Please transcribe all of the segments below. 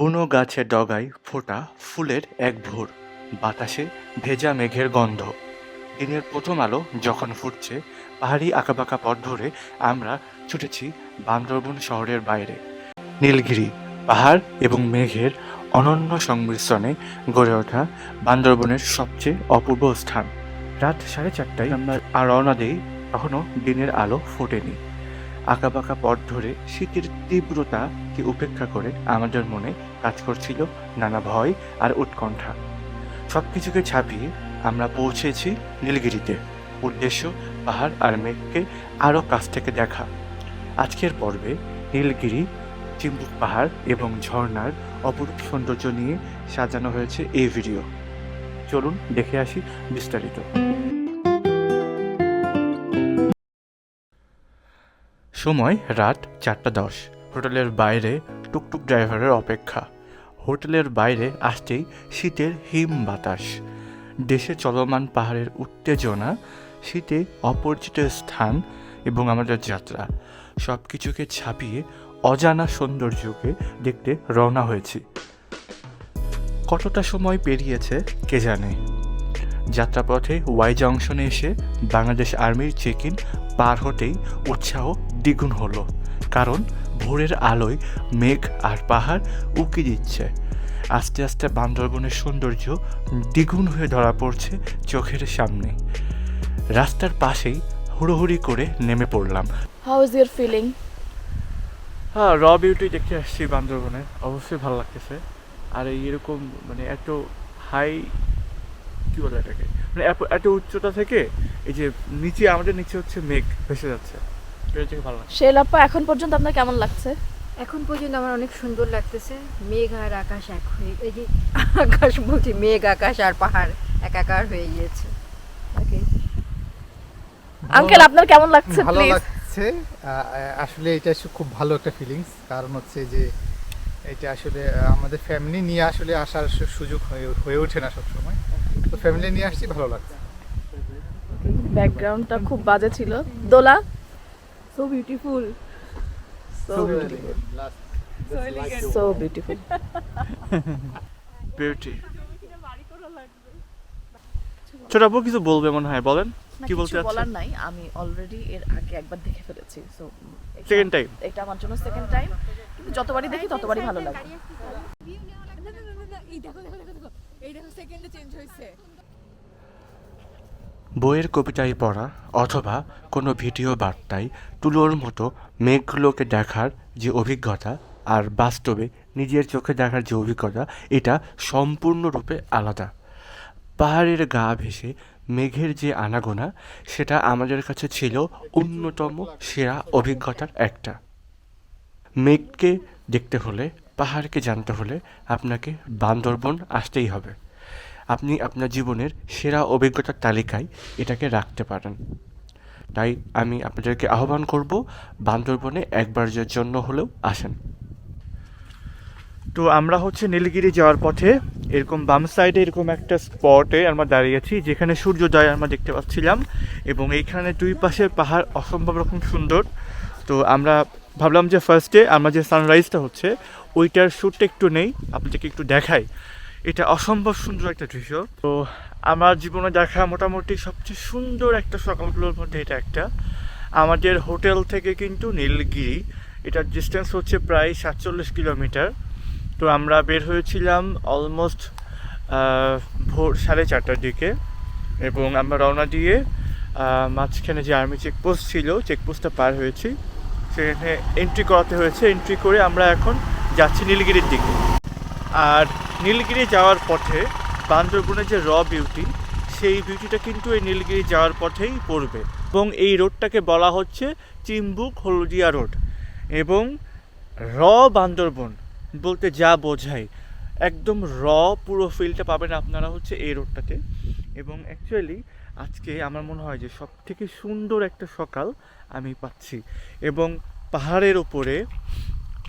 বুনো গাছের ডগায় ফোটা ফুলের এক ভোর, বাতাসে ভেজা মেঘের গন্ধ। দিনের প্রথম আলো যখন ফুটছে, পাহাড়ি আঁকাবাঁকা পথ ধরে আমরা ছুটেছি বান্দরবন শহরের বাইরে। নীলগিরি, পাহাড় এবং মেঘের অনন্য সংমিশ্রণে গড়ে ওঠা বান্দরবনের সবচেয়ে অপূর্ব স্থান। রাত সাড়ে চারটায় আমরা রওনা দিই, তখনও দিনের আলো ফোটেনি। আঁকাবাঁকা পথ ধরে শীতের তীব্রতাকে উপেক্ষা করে আমাদের মনে কাজ করছিল নানা ভয় আর উৎকণ্ঠা। সব কিছুকে ছাপিয়ে আমরা পৌঁছেছি নীলগিরিতে। উদ্দেশ্য, পাহাড় আর মেঘকে আরও কাছ থেকে দেখা। আজকের পর্বে নীলগিরি, চিম্বুক পাহাড় এবং ঝর্ণার অপরূপ সৌন্দর্য নিয়ে সাজানো হয়েছে এই ভিডিও। চলুন দেখে আসি বিস্তারিত। সময় রাত চারটা দশ। হোটেলের বাইরে টুকটুক ড্রাইভারের অপেক্ষা। হোটেলের বাইরে আসতেই শীতের হিম বাতাস। দেশে চলমান পাহাড়ের উত্তেজনা, শীতে অপরিচিত স্থান এবং আমাদের যাত্রা। সব কিছুকে ছাপিয়ে অজানা সৌন্দর্যকে দেখতে রওনা হয়েছি। কতটা সময় পেরিয়েছে কে জানে? যাত্রাপথে ওয়াই জংশনে এসে বাংলাদেশ আর্মির চেক ইন পার হতেই উৎসাহ দ্বিগুণ হলো কারণ ভোরের আলোয় মেঘ আর পাহাড় উকি দিচ্ছে। আস্তে আস্তে বান্দরবনের সৌন্দর্য দ্বিগুণ হয়ে ধরা পড়ছে চোখের সামনে। রাস্তার পাশেই হুড়োহুড়ি করে নেমে পড়লাম। How is your feeling? হ্যাঁ র বিউটি দেখতে আসছি বান্দরবনে। অবশ্যই ভালো লাগতেছে। আর এই এরকম মানে এত হাই কি বলে এটাকে? মানে এত উচ্চতা থেকে এই যে নিচে আমাদের নিচে হচ্ছে মেঘ ভেসে যাচ্ছে। এখন পর্যন্ত আপনার কেমন লাগছে? এখন পর্যন্ত আমার অনেক সুন্দর লাগতেছে। মেঘ আর আকাশ এক হয়ে এই যে আকাশ বলছি মেঘ আকাশ আর পাহাড় একাকার হয়ে গিয়েছে। আঙ্কেল আপনার কেমন লাগছে ভালো লাগছে। আসলে এটা খুব ভালো একটা ফিলিংস কারণ হচ্ছে যে এটা আসলে আমাদের ফ্যামিলি নিয়ে আসলে আসার সু- সুযোগ হয়ে হয়ে ওঠে না সবসময়। তো ফ্যামিলি নিয়ে আসছি ভালো লাগছে। ব্যাকগ্রাউন্ডটা খুব বাজে ছিল। Dola? So beautiful so beautiful so beautiful beauty ছোট আপু কিছু বলবে মনে হয়? বলেন। কি বলতে কিছু বলার চাচ্ছেন? নাই। আমি অলরেডি এর আগে একবার দেখে ফেলেছি। সো সেকেন্ড টাইম এটা আমার জন্য সেকেন্ড টাইম কিন্তু যতবারই দেখি ততবারই ভালো লাগে। বইয়ের কবিতায় পড়া অথবা কোনো ভিডিও বার্তায় তুলোর মতো মেঘগুলোকে দেখার যে অভিজ্ঞতা আর বাস্তবে নিজের চোখে দেখার যে অভিজ্ঞতা, এটা সম্পূর্ণরূপে আলাদা। পাহাড়ের গা ভেসে মেঘের যে আনাগোনা, সেটা আমাদের কাছে ছিল অন্যতম সেরা অভিজ্ঞতার একটা। মেঘকে দেখতে হলে, পাহাড়কে জানতে হলে আপনাকে বান্দরবন আসতেই হবে। আপনি আপনার জীবনের সেরা অভিজ্ঞতার তালিকায় এটাকে রাখতে পারেন। তাই আমি আপনাদেরকে আহ্বান করব, বান্দরবনে একবারের জন্য হলেও আসেন। তো আমরা হচ্ছে নীলগিরি যাওয়ার পথে এরকম বাম সাইডে এরকম একটা স্পটে আমরা দাঁড়িয়েছি, যেখানে সূর্যোদয় আমরা দেখতে পাচ্ছিলাম এবং এইখানে দুই পাশের পাহাড় অসম্ভব রকম সুন্দর। তো আমরা ভাবলাম যে ফার্স্টে আমরা যে সানরাইজটা হচ্ছে, ওইটার শ্যুটটা একটু নেই, আপনাদেরকে একটু দেখাই। এটা অসম্ভব সুন্দর একটা দৃশ্য। তো আমার জীবনে দেখা মোটামুটি সবচেয়ে সুন্দর একটা সকালগুলোর মধ্যে এটা একটা। আমাদের হোটেল থেকে কিন্তু নীলগিরি, এটার ডিস্টেন্স হচ্ছে প্রায় সাতচল্লিশ কিলোমিটার। তো আমরা বের হয়েছিলাম অলমোস্ট ভোর সাড়ে চারটার দিকে এবং আমরা রওনা দিয়ে মাঝখানে যে আর্মি চেকপোস্ট ছিল চেকপোস্টটা পার হয়েছি। সেখানে এন্ট্রি করাতে হয়েছে। এন্ট্রি করে আমরা এখন যাচ্ছি নীলগিরির দিকে। আর নীলগিরি যাওয়ার পথে বান্দরবনের যে র বিউটি সেই বিউটিটা কিন্তু এই নীলগিরি যাওয়ার পথেই পড়বে এবং এই রোডটাকে বলা হচ্ছে চিম্বুক হলদিয়া রোড এবং র বান্দরবন বলতে যা বোঝায়, একদম র পুরো ফিলটা পাবেন আপনারা হচ্ছে এই রোডটাতে এবং অ্যাকচুয়ালি আজকে আমার মনে হয় যে সব থেকে সুন্দর একটা সকাল আমি পাচ্ছি এবং পাহাড়ের উপরে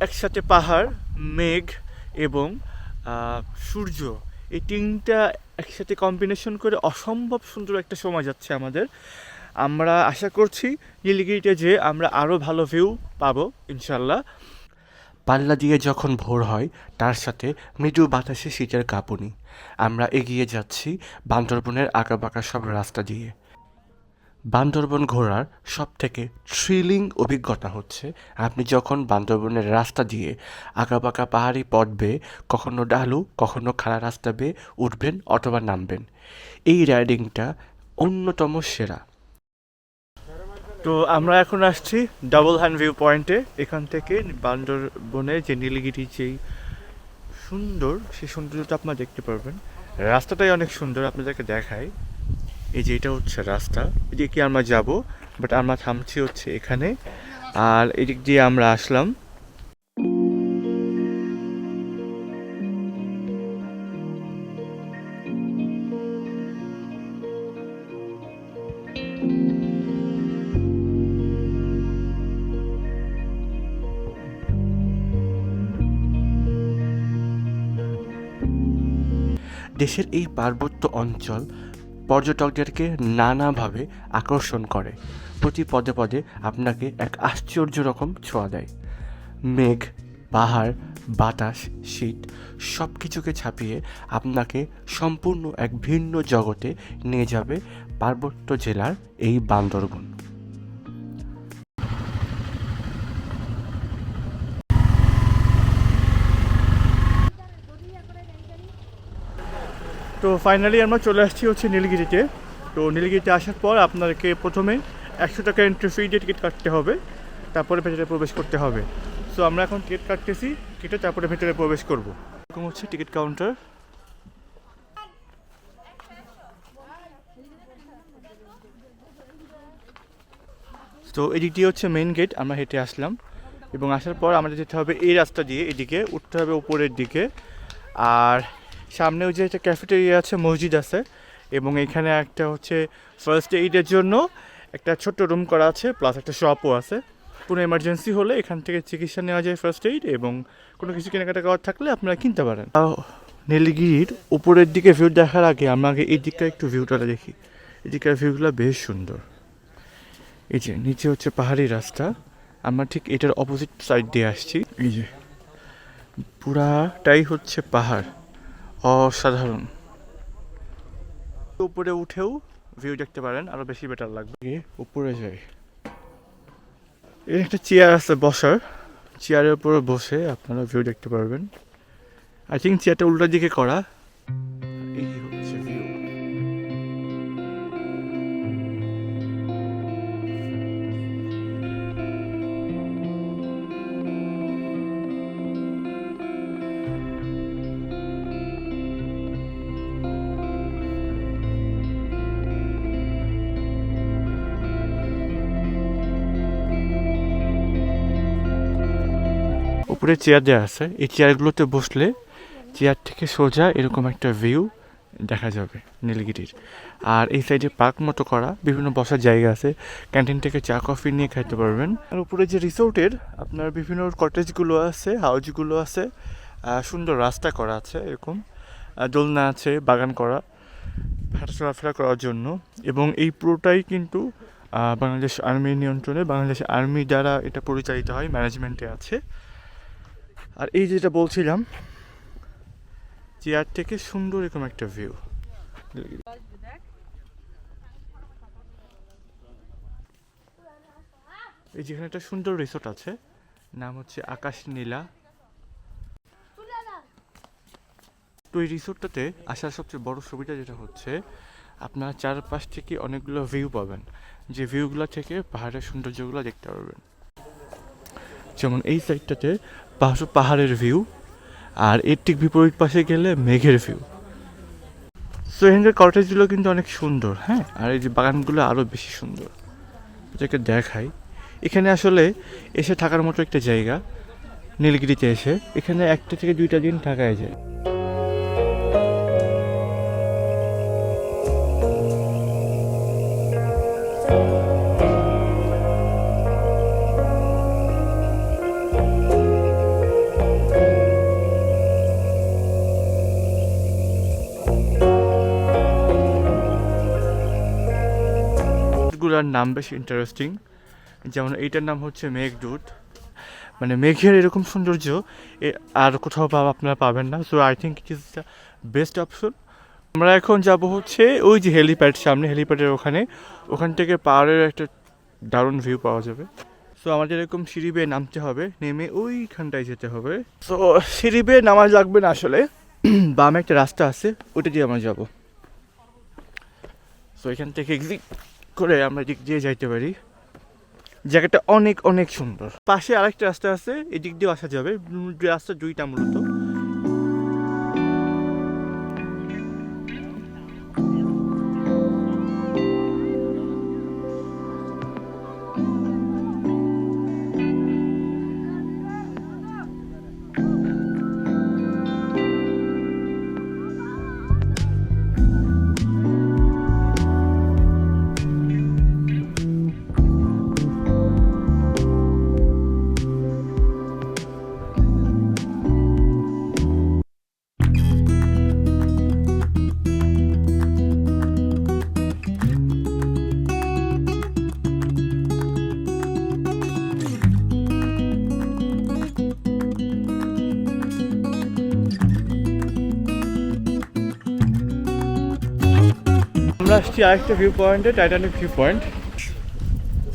একসাথে পাহাড়, মেঘ এবং সূর্য। এই তিনটা একসাথে কম্বিনেশন করে অসম্ভব সুন্দর একটা সময় যাচ্ছে আমাদের। আমরা আশা করছি নীলগিরিতে যে আমরা আরও ভালো ভিউ পাবো ইনশাল্লাহ পাল্লা দিয়ে যখন ভোর হয়, তার সাথে মৃদু বাতাসে শীতের কাঁপুনি। আমরা এগিয়ে যাচ্ছি বান্দরবনের আঁকাবাঁকা সব রাস্তা দিয়ে। বান্দরবন ঘোরার সব থেকে থ্রিলিং অভিজ্ঞতা হচ্ছে, আপনি যখন বান্দরবনের রাস্তা দিয়ে আঁকাবাঁকা পাহাড়ি পথ বেয়ে কখনো ডালু, কখনো খাড়া রাস্তা বেয়ে উঠবেন অথবা নামবেন, এই রাইডিংটা অন্যতম সেরা। তো আমরা এখন আসছি ডাবল হ্যান্ড ভিউ পয়েন্টে এখান থেকে বান্দরবনে যে নীলগিরি যেই সুন্দর, সেই সৌন্দর্যটা আপনারা দেখতে পারবেন। রাস্তাটাই অনেক সুন্দর, আপনাদেরকে দেখাই। এই যে এটা হচ্ছে রাস্তা। এদিকে আমরা যাব বাট আমরা থামছি হচ্ছে এখানে। আর এদিক দিয়ে আমরা আসলাম। দেশের এই পার্বত্য অঞ্চল পর্যটকদেরকে নানাভাবে আকর্ষণ করে। প্রতি পদে পদে আপনাকে এক আশ্চর্য রকম ছোঁয়া দেয়। মেঘ, পাহাড়, বাতাস, শীত সব কিছুকে ছাপিয়ে আপনাকে সম্পূর্ণ এক ভিন্ন জগতে নিয়ে যাবে পার্বত্য জেলার এই বান্দরবন। তো ফাইনালি আমরা চলে আসছি হচ্ছে নীলগিরিতে। তো নীলগিরিতে আসার পর আপনাদেরকে প্রথমে একশো টাকা এন্ট্রি ফি দিয়ে টিকিট কাটতে হবে, তারপরে ভেতরে প্রবেশ করতে হবে। সো আমরা এখন টিকিট কাটতেছি কেটে তারপরে ভেতরে প্রবেশ করব। এরকম হচ্ছে টিকিট কাউন্টার তো এদিক দিয়ে হচ্ছে মেইন গেট আমরা হেঁটে আসলাম। এবং আসার পর আমাদের যেতে হবে এই রাস্তা দিয়ে, এদিকে উঠতে হবে উপরের দিকে। আর সামনেও যে একটা ক্যাফেটেরিয়া আছে, মসজিদ আছে, এবং এখানে একটা হচ্ছে ফার্স্ট এইডের জন্য একটা ছোট্ট রুম করা আছে প্লাস একটা শপও আছে। কোনো এমার্জেন্সি হলে এখান থেকে চিকিৎসা নেওয়া যায় ফার্স্ট এইড এবং কোনো কিছু কেনাকাটা করার থাকলে আপনারা কিনতে পারেন। নীলগিরির উপরের দিকে ভিউ দেখার আগে আমরা আগে এই দিকটা একটু ভিউটা দেখি। এদিকের ভিউগুলো বেশ সুন্দর। এই যে, নিচে হচ্ছে পাহাড়ি রাস্তা। আমরা ঠিক এটার অপোজিট সাইড দিয়ে আসছি। এই যে, পুরাটাই হচ্ছে পাহাড়। অসাধারণ। উপরে উঠেও ভিউ দেখতে পারেন আরও বেশি বেটার লাগবে। উপরে যাই। এর একটা চেয়ার আছে বসার। চেয়ারের উপরে বসে আপনারা ভিউ দেখতে পারবেন। আই থিঙ্ক চেয়ারটা উল্টার দিকে করা। উপরে চেয়ার দেওয়া আছে। এই চেয়ারগুলোতে বসলে চেয়ার থেকে সোজা এরকম একটা ভিউ দেখা যাবে নীলগিরির। আর এই সাইডে পার্ক মতো করা, বিভিন্ন বসার জায়গা আছে। ক্যান্টিন থেকে চা কফি নিয়ে খাইতে পারবেন। আর উপরে যে রিসোর্টের, আপনার বিভিন্ন কটেজগুলো আছে হাউসগুলো আছে সুন্দর রাস্তা করা আছে এরকম। দোলনা আছে, বাগান করা চলাফেরা করার জন্য। এবং এই পুরোটাই কিন্তু বাংলাদেশ আর্মির নিয়ন্ত্রণে, বাংলাদেশ আর্মি দ্বারা এটা পরিচালিত হয় ম্যানেজমেন্টে আছে। আর এই যেটা বলছিলাম, চেয়ার থেকে সুন্দর এরকম একটা ভিউ এই যেখানে একটা সুন্দর রিসোর্ট আছে, নাম হচ্ছে আকাশ নীলা। তো এই রিসোর্টটাতে আসার সবচেয়ে বড় সুবিধা যেটা হচ্ছে, আপনার চারপাশ থেকে অনেকগুলো ভিউ পাবেন। যে ভিউগুলো থেকে পাহাড়ের সৌন্দর্যগুলো দেখতে পারবেন। যেমন এই সাইডটাতে পাহাড়ের ভিউ আর এর ঠিক বিপরীত পাশে গেলে মেঘের ভিউ সো এখানকার কটেজগুলো কিন্তু অনেক সুন্দর হ্যাঁ? আর এই যে বাগানগুলো আরও বেশি সুন্দর। এটাকে দেখাই। এখানে আসলে এসে থাকার মতো একটা জায়গা, নীলগিরিতে এসে। এখানে একটা থেকে দুইটা দিন থাকায় যায়। গুলার নাম বেশ ইন্টারেস্টিং যেমন এইটার নাম হচ্ছে মেঘদূত। মানে মেঘের এরকম সৌন্দর্য আর কোথাও আপনারা পাবেন না। So I think it is the best option আমরা এখন যাব হচ্ছে ওই যে হেলিপ্যাড সামনে। হেলিপ্যাডের ওখানে। ওখান থেকে পাহাড়ের একটা দারুণ ভিউ পাওয়া যাবে। সো আমাদের এরকম সিঁড়ি বেয়ে নামতে হবে। নেমে ওইখানটায় যেতে হবে। সো সিঁড়ি বেয়ে নামা লাগবে না আসলে। বামে একটা রাস্তা আছে। ওটা দিয়ে আমরা যাব। সো এখান থেকে এক্সিট করে আমরা এদিক দিয়ে যাইতে পারি। জায়গাটা অনেক অনেক সুন্দর। পাশে আরেকটা রাস্তা আছে, এদিক দিয়ে আসা যাবে। রাস্তা দুইটা মূলত। আসছি আরেকটা ভিউ পয়েন্টে Titanic view point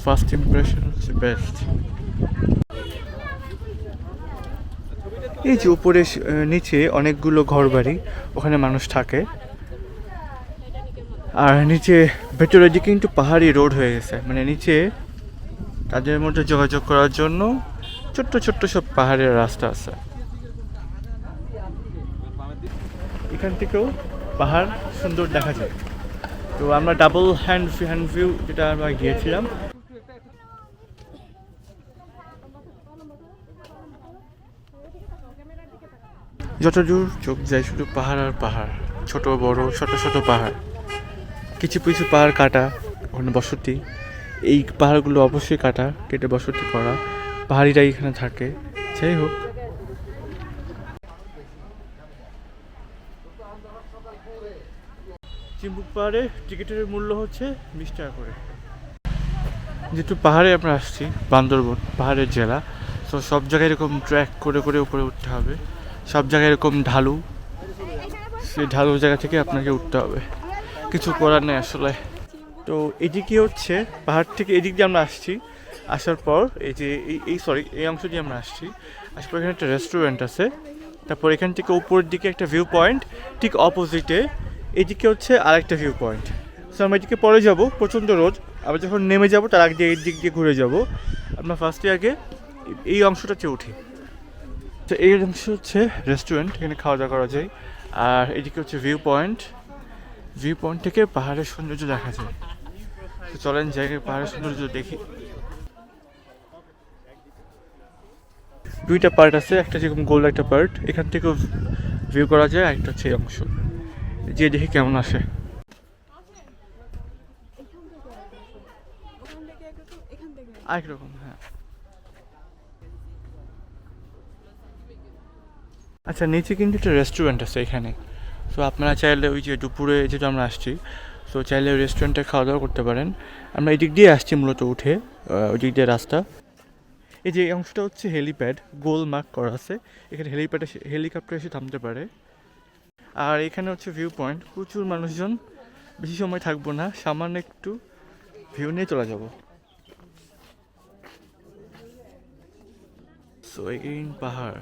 first impression হচ্ছে বেস্ট এই যে উপরে নিচে অনেকগুলো ঘর বাড়ি ওখানে মানুষ থাকে। আর নিচে ভেতরের দিকে কিন্তু পাহাড়ি রোড হয়ে গেছে। মানে নিচে তাদের মধ্যে যোগাযোগ করার জন্য ছোট্ট ছোট্ট সব পাহাড়ের রাস্তা আছে। এখান থেকেও পাহাড় সুন্দর দেখা যায়। তো আমরা ডাবল হ্যান্ড হ্যান্ড ভিউ যেটা আমরা গিয়েছিলাম। যতদূর চোখ যায় শুধু পাহাড় আর পাহাড়, ছোট, বড় ছোট ছোট পাহাড়। কিছু কিছু পাহাড় কাটা ওখানে বসতি। এই পাহাড়গুলো অবশ্যই কাটা, কেটে বসতি করা। পাহাড়িরা এখানে থাকে। যাই হোক। চিম্বুক পাহাড়ে টিকিটের মূল্য হচ্ছে বিশ টাকা করে। যেহেতু পাহাড়ে আমরা আসছি, বান্দরবন পাহাড়ের জেলা, তো সব জায়গায় এরকম ট্র্যাক করে করে উপরে উঠতে হবে। সব জায়গায় এরকম ঢালু, সেই ঢালু জায়গা থেকে আপনাকে উঠতে হবে। কিছু করার নেই আসলে। তো এদিকে হচ্ছে, পাহাড় থেকে এদিক দিয়ে আমরা আসছি। আসার পর এই যে, এই সরি এই অংশ দিয়ে আমরা আসছি। আসার পর এখানে একটা রেস্টুরেন্ট আছে। তারপর এখান থেকে উপরের দিকে একটা ভিউ পয়েন্ট ঠিক অপোজিটে এদিকে হচ্ছে আরেকটা ভিউ পয়েন্ট সো আমরা এদিকে পরে যাব, প্রচণ্ড রোদ। আবার যখন নেমে যাব, তার আগে এই দিক দিয়ে ঘুরে যাব। আমরা ফার্স্টে আগে এই অংশটাতে উঠি। তো এই অংশ হচ্ছে রেস্টুরেন্ট এখানে খাওয়া দাওয়া করা যায়। আর এদিকে হচ্ছে ভিউ পয়েন্ট ভিউ পয়েন্ট থেকে পাহাড়ের সৌন্দর্য দেখা যায়। তো চলেন জায়গায় পাহাড়ের সৌন্দর্য দেখি। দুইটা পার্ট আছে, একটা যেরকম গোল, একটা পার্ট এখান থেকেও ভিউ করা যায় একটা হচ্ছে এই অংশ। যে দেখি কেমন আসে। হ্যাঁ। আচ্ছা নিচে কিন্তু একটা রেস্টুরেন্ট আছে এখানে। সো আপনারা চাইলে ওই যে দুপুরে যেটা আমরা আসছি সো চাইলে রেস্টুরেন্টে খাওয়া দাওয়া করতে পারেন। আমরা এই দিক দিয়ে আসছি মূলত উঠে ওই দিক দিয়ে রাস্তা। এই যে অংশটা হচ্ছে হেলিপ্যাড গোল মার্ক করা আছে। এখানে হেলিপ্যাড হেলিকপ্টার এসে থামতে পারে। আর এখানে হচ্ছে ভিউ পয়েন্ট প্রচুর মানুষজন, বেশি সময় থাকব না, সামান্য একটু ভিউ নিয়ে চলে যাব। পাহাড়।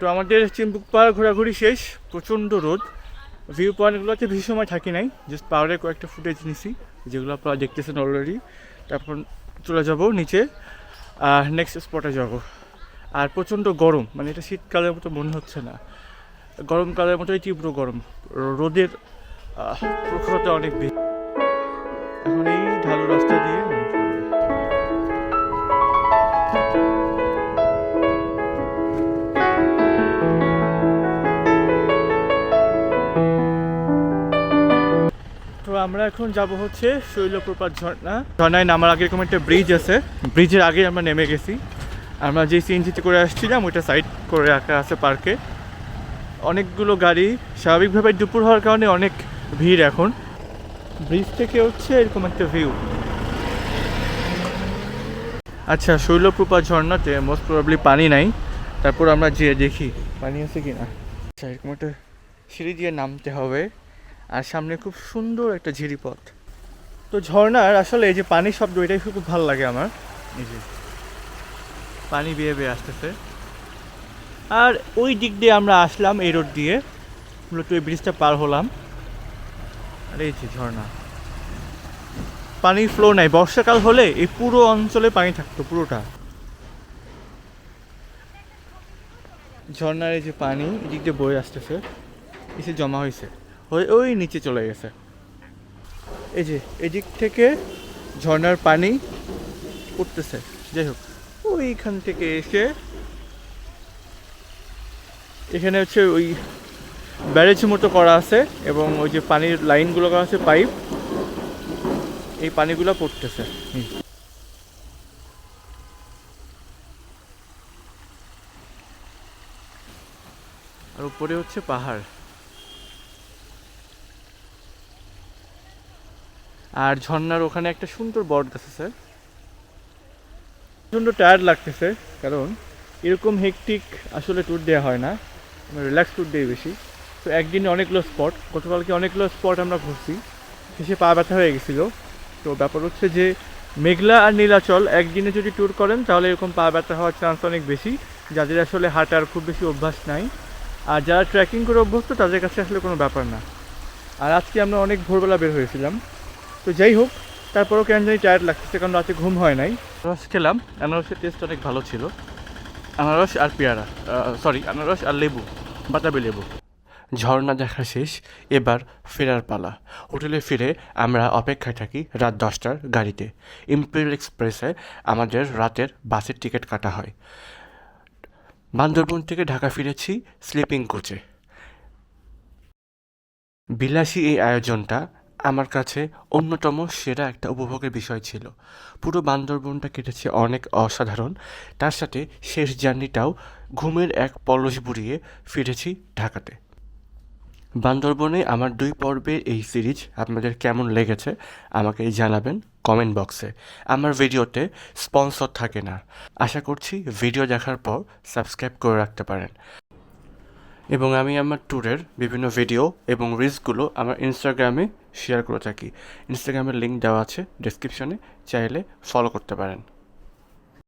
তো আমাদের চিম্বুক পাহাড় ঘোরাঘুরি শেষ, প্রচণ্ড রোদ। ভিউ পয়েন্টগুলোতে বেশি সময় থাকি নাই জাস্ট পাহাড়ের কয়েকটা ফুটেজ নিছি, যেগুলো আপনারা দেখতেছেন অলরেডি তারপর চলে যাব নিচে, আর নেক্সট স্পটে যাব। আর প্রচণ্ড গরম মানে এটা শীতকালের মতো মনে হচ্ছে না। গরমকালের মতোই তীব্র গরম, রোদের প্রখরতা অনেক বেশি। এখন এই আমরা এখন যাব হচ্ছে শৈলপ্রপাত ঝর্ণা। ঝর্ণায় নামার আগে এরকম একটা ব্রিজ আছে। ব্রিজের আগে আমরা নেমে গেছি। আমরা যে সিএনজিতে করে আসছিলাম, ওইটা সাইড করে রাখা আছে পার্কে অনেকগুলো গাড়ি, স্বাভাবিকভাবে দুপুর হওয়ার কারণে অনেক ভিড় এখন। ব্রিজ থেকে হচ্ছে এরকম একটা ভিউ আচ্ছা শৈলপ্রপা ঝর্ণাতে মোস্ট প্রবাবলি পানি নাই। তারপর আমরা যেয়ে দেখি। পানি আছে কি না আচ্ছা এরকম একটা সিঁড়ি দিয়ে নামতে হবে। আর সামনে খুব সুন্দর একটা ঝিরিপথ। তো ঝর্ণার আসলে এই যে পানির শব্দ, এটাই খুব ভালো লাগে আমার। এই যে পানি বেয়ে বেয়ে আসতেছে। আর ওই দিক দিয়ে আমরা আসলাম এই রোড দিয়ে। মূলত এই ব্রিজটা পার হলাম। আর এই যে ঝর্ণা। পানির ফ্লো নাই। বর্ষাকাল হলে এই পুরো অঞ্চলে পানি থাকতো, পুরোটা। ঝর্ণার এই যে পানি, এদিক দিয়ে বয়ে আসতেছে। এসে জমা হয়েছে। হয়ে ওই নিচে চলে গেছে। এই যে, এদিক থেকে ঝর্ণার পানি পড়তেছে যাই হোক, ওইখান থেকে এসে এখানে হচ্ছে ওই ব্যারেজ মতো করা আছে এবং ওই যে পানির লাইনগুলো করা আছে, পাইপ। এই পানিগুলো পড়তেছে। আর উপরে হচ্ছে পাহাড়। আর ঝর্নার ওখানে একটা সুন্দর বট গাছ আছে। সুন্দর টায়ার্ড লাগতেছে, কারণ এরকম হেকটিক আসলে ট্যুর দেওয়া হয় না আমরা রিল্যাক্স ট্যুর দিই বেশি। তো একদিনে অনেকগুলো স্পট গতকালকে অনেকগুলো স্পট আমরা ঘুরছি, শেষে পা ব্যথা হয়ে গেছিল। তো ব্যাপার হচ্ছে যে মেঘলা আর নীলাচল, একদিনে যদি ট্যুর করেন তাহলে এরকম পা ব্যথা হওয়ার চান্স অনেক বেশি। যাদের আসলে হাঁটার খুব বেশি অভ্যাস নাই, আর যারা ট্রেকিং করে অভ্যস্ত তাদের কাছে আসলে কোনো ব্যাপার না। আর আজকে আমরা অনেক ভোরবেলা বের হয়েছিলাম। তো যাই হোক, তারপরেও কেন জানি টায়ার্ড লাগতেছে, কারণ রাতে ঘুম হয় নাই। রস খেলাম, আনারসের টেস্ট অনেক ভালো ছিল। আনারস আর পেয়ারা সরি আনারস আর লেবু, বাতাবি লেবু। ঝর্ণা দেখা শেষ, এবার ফেরার পালা। হোটেলে ফিরে আমরা অপেক্ষায় থাকি রাত দশটার গাড়িতে। ইম্পেরিয়াল এক্সপ্রেসে আমাদের রাতের বাসের টিকিট কাটা হয়। বান্দরবন থেকে ঢাকা ফিরেছি স্লিপিং কোচে। বিলাসী এই আয়োজনটা আমার কাছে অন্যতম সেরা একটা উপভোগের বিষয় ছিল। পুরো বান্দরবনটা কেটেছে অনেক অসাধারণ। তার সাথে শেষ জার্নিটাও ঘুমের এক পলস বুড়িয়ে ফিরেছি ঢাকাতে। বান্দরবনে আমার দুই পর্বের এই সিরিজ আপনাদের কেমন লেগেছে আমাকে জানাবেন কমেন্ট বক্সে। আমার ভিডিওতে স্পন্সর থাকে না। আশা করছি ভিডিও দেখার পর সাবস্ক্রাইব করে রাখতে পারেন। এবং আমি আমার ট্যুরের বিভিন্ন ভিডিও এবং রিলসগুলো আমার ইনস্টাগ্রামে শেয়ার করে থাকি। ইনস্টাগ্রামের লিঙ্ক দেওয়া আছে ডিসক্রিপশনে চাইলে ফলো করতে পারেন।